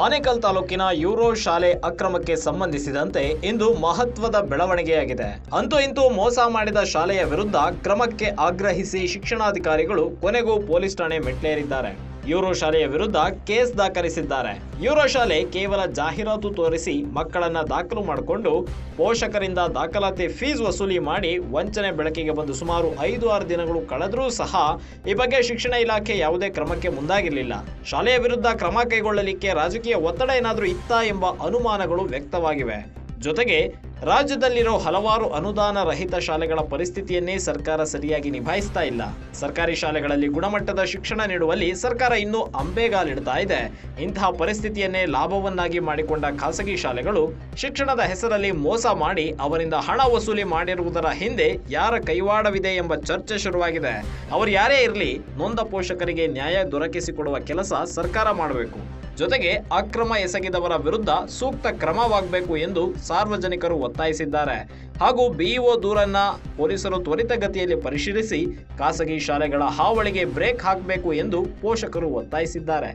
ಆನೇಕಲ್ ತಾಲೂಕಿನ ಯೂರೋ ಶಾಲೆ ಅಕ್ರಮಕ್ಕೆ ಸಂಬಂಧಿಸಿದಂತೆ ಇಂದು ಮಹತ್ವದ ಬೆಳವಣಿಗೆಯಾಗಿದೆ. ಅಂತೂ ಇಂತೂ ಮೋಸ ಮಾಡಿದ ಶಾಲೆಯ ವಿರುದ್ಧ ಕ್ರಮಕ್ಕೆ ಆಗ್ರಹಿಸಿ ಶಿಕ್ಷಣಾಧಿಕಾರಿಗಳು ಕೊನೆಗೂ ಪೊಲೀಸ್ ಠಾಣೆ ಮೆಟ್ಲೇರಿದ್ದಾರೆ ಯೂರೋ ಶಾಲೆಯ ವಿರುದ್ಧ ಕೇಸ್ ದಾಖಲಿಸಿದ್ದಾರೆ. ಯೂರೋ ಶಾಲೆ ಕೇವಲ ಜಾಹೀರಾತು ತೋರಿಸಿ ಮಕ್ಕಳನ್ನ ದಾಖಲು ಮಾಡಿಕೊಂಡು ಪೋಷಕರಿಂದ ದಾಖಲಾತಿ ಫೀಸ್ ವಸೂಲಿ ಮಾಡಿ ವಂಚನೆ ಬೆಳಕಿಗೆ ಬಂದು ಸುಮಾರು ಐದು ಆರು ದಿನಗಳು ಕಳೆದರೂ ಸಹ ಈ ಬಗ್ಗೆ ಶಿಕ್ಷಣ ಇಲಾಖೆ ಯಾವುದೇ ಕ್ರಮಕ್ಕೆ ಮುಂದಾಗಿರಲಿಲ್ಲ. ಶಾಲೆಯ ವಿರುದ್ಧ ಕ್ರಮ ಕೈಗೊಳ್ಳಲಿಕ್ಕೆ ರಾಜಕೀಯ ಒತ್ತಡ ಏನಾದರೂ ಇತ್ತಾ ಎಂಬ ಅನುಮಾನಗಳು ವ್ಯಕ್ತವಾಗಿವೆ. ಜೊತೆಗೆ ರಾಜ್ಯದಲ್ಲಿರೋ ಹಲವಾರು ಅನುದಾನ ರಹಿತ ಶಾಲೆಗಳ ಪರಿಸ್ಥಿತಿಯನ್ನೇ ಸರ್ಕಾರ ಸರಿಯಾಗಿ ನಿಭಾಯಿಸ್ತಾ ಇಲ್ಲ. ಸರ್ಕಾರಿ ಶಾಲೆಗಳಲ್ಲಿ ಗುಣಮಟ್ಟದ ಶಿಕ್ಷಣ ನೀಡುವಲ್ಲಿ ಸರ್ಕಾರ ಇನ್ನೂ ಅಂಬೆಗಾಲಿಡ್ತಾ ಇದೆ. ಇಂತಹ ಪರಿಸ್ಥಿತಿಯನ್ನೇ ಲಾಭವನ್ನಾಗಿ ಮಾಡಿಕೊಂಡ ಖಾಸಗಿ ಶಾಲೆಗಳು ಶಿಕ್ಷಣದ ಹೆಸರಲ್ಲಿ ಮೋಸ ಮಾಡಿ ಅವರಿಂದ ಹಣ ವಸೂಲಿ ಮಾಡಿರುವುದರ ಹಿಂದೆ ಯಾರ ಕೈವಾಡವಿದೆ ಎಂಬ ಚರ್ಚೆ ಶುರುವಾಗಿದೆ. ಅವರು ಯಾರೇ ಇರಲಿ, ನೊಂದ ಪೋಷಕರಿಗೆ ನ್ಯಾಯ ದೊರಕಿಸಿಕೊಡುವ ಕೆಲಸ ಸರ್ಕಾರ ಮಾಡಬೇಕು. ಜೊತೆಗೆ ಅಕ್ರಮ ಎಸಗಿದವರ ವಿರುದ್ಧ ಸೂಕ್ತ ಕ್ರಮವಾಗಬೇಕು ಎಂದು ಸಾರ್ವಜನಿಕರು ಒತ್ತಾಯಿಸಿದ್ದಾರೆ. ಹಾಗೂ ಬಿಇಒ ದೂರನ್ನ ಪೊಲೀಸರು ತ್ವರಿತಗತಿಯಲ್ಲಿ ಪರಿಶೀಲಿಸಿ ಖಾಸಗಿ ಶಾಲೆಗಳ ಹಾವಳಿಗೆ ಬ್ರೇಕ್ ಹಾಕಬೇಕು ಎಂದು ಪೋಷಕರು ಒತ್ತಾಯಿಸಿದ್ದಾರೆ.